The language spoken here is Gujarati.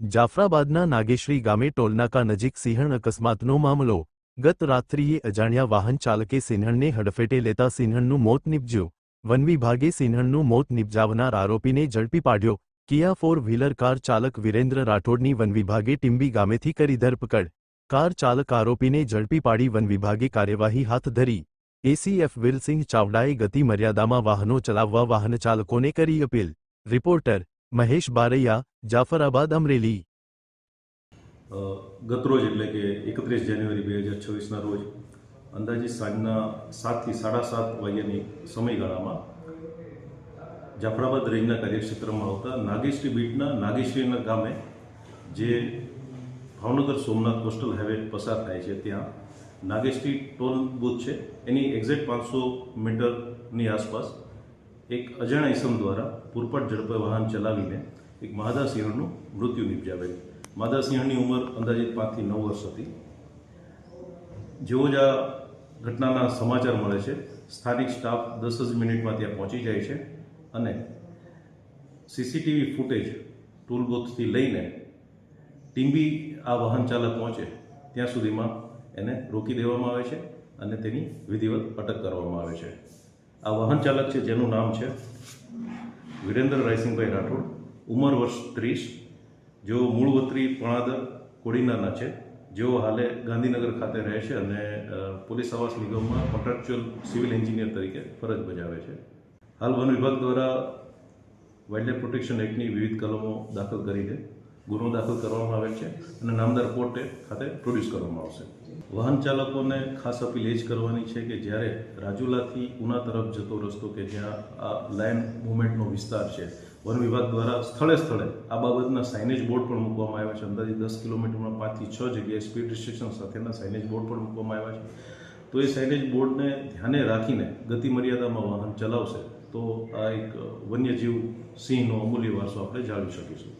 જાફરાબાદના નાગેશ્રી ગામે ટોલનાકા નજીક સિંહણ અકસ્માતનો મામલો. ગત રાત્રિએ અજાણ્યા વાહન ચાલકે સિંહણને હડફેટે લેતા સિંહણનું મોત નિપજ્યું. વન વિભાગે સિંહણનું મોત નિપજાવનાર આરોપીને ઝડપી પાડ્યો. કિયા ફોર વ્હીલર કાર ચાલક વિરેન્દ્ર રાઠોડની વન વિભાગે ટીંબી ગામેથી કરી ધરપકડ. કાર ચાલક આરોપીને ઝડપી પાડી વન વિભાગે કાર્યવાહી હાથ ધરી. એસીએફ વિલસિંહ ચાવડાએ ગતિ મર્યાદામાં વાહનો ચલાવવા વાહન ચાલકોને કરી અપીલ. રિપોર્ટર મહેશ બારૈયા, જાફરાબાદ, અમરેલી. ગતરોજ એટલે કે એકત્રીસ જાન્યુઆરી બે હજાર છવ્વીસના રોજ અંદાજે સાંજના સાતથી સાડા સાત વાગ્યાની સમયગાળામાં જાફરાબાદ રેન્જના કાર્યક્ષેત્રમાં આવતા નાગેશ્રી બીટના નાગેશ્રીના ગામે જે ભાવનગર સોમનાથ કોસ્ટલ હાઈવે પસાર થાય છે, ત્યાં નાગેશ્રી ટોલ બૂથ છે. એની એક્ઝેક્ટ પાંચસો મીટરની આસપાસ એક અજાણ ઇસમ દ્વારા પુરપટ ઝડપે વાહન ચલાવીને એક માદા સિંહણનું મૃત્યુ નિપજાવેલ માદા સિંહણની ઉંમર અંદાજિત પાંચથી નવ વર્ષ હતી. જેવો જ આ ઘટનાના સમાચાર મળે છે, સ્થાનિક સ્ટાફ દસ જ મિનિટમાં ત્યાં પહોંચી જાય છે અને સીસીટીવી ફૂટેજ ટૂલ લઈને ટીંબી આ વાહન ચાલક પહોંચે, ત્યાં સુધીમાં એને રોકી દેવામાં આવે છે અને તેની વિધિવત અટક કરવામાં આવે છે. આ વાહન ચાલક છે, જેનું નામ છે વિરેન્દ્ર રાયસિંહભાઈ રાઠોડ. ઉંમર વર્ષ ત્રીસ. જેઓ મૂળ વતરી પણાદર કોડીનાના છે. જેઓ હાલે ગાંધીનગર ખાતે રહે છે અને પોલીસ આવાસ નિગમમાં કોન્ટ્રાક્ચ્યુઅલ સિવિલ એન્જિનિયર તરીકે ફરજ બજાવે છે. હાલ વન વિભાગ દ્વારા વાઇલ્ડલાઇફ પ્રોટેક્શન એક્ટની વિવિધ કલમો દાખલ કરીને ગુનો દાખલ કરવામાં આવેલ છે અને નામદાર કોર્ટે ખાતે પ્રોડ્યુસ કરવામાં આવશે. વાહન ચાલકોને ખાસ અપીલ એ જ કરવાની છે કે જ્યારે રાજુલાથી ઉના તરફ જતો રસ્તો કે જ્યાં આ લાઇન મુવમેન્ટનો વિસ્તાર છે, વન વિભાગ દ્વારા સ્થળે સ્થળે આ બાબતના સાઇનેજ બોર્ડ પણ મૂકવામાં આવ્યા છે. અંદાજે દસ કિલોમીટરમાં પાંચથી છ જગ્યાએ સ્પીડ રિસ્ટ્રિક્શન સાથેના સાઇનેજ બોર્ડ પણ મૂકવામાં આવ્યા છે. તો એ સાઇનેજ બોર્ડને ધ્યાને રાખીને ગતિ મર્યાદામાં વાહન ચલાવશે, તો આ એક વન્યજીવ સિંહનો અમૂલ્ય વારસો આપણે જાળવી શકીશું.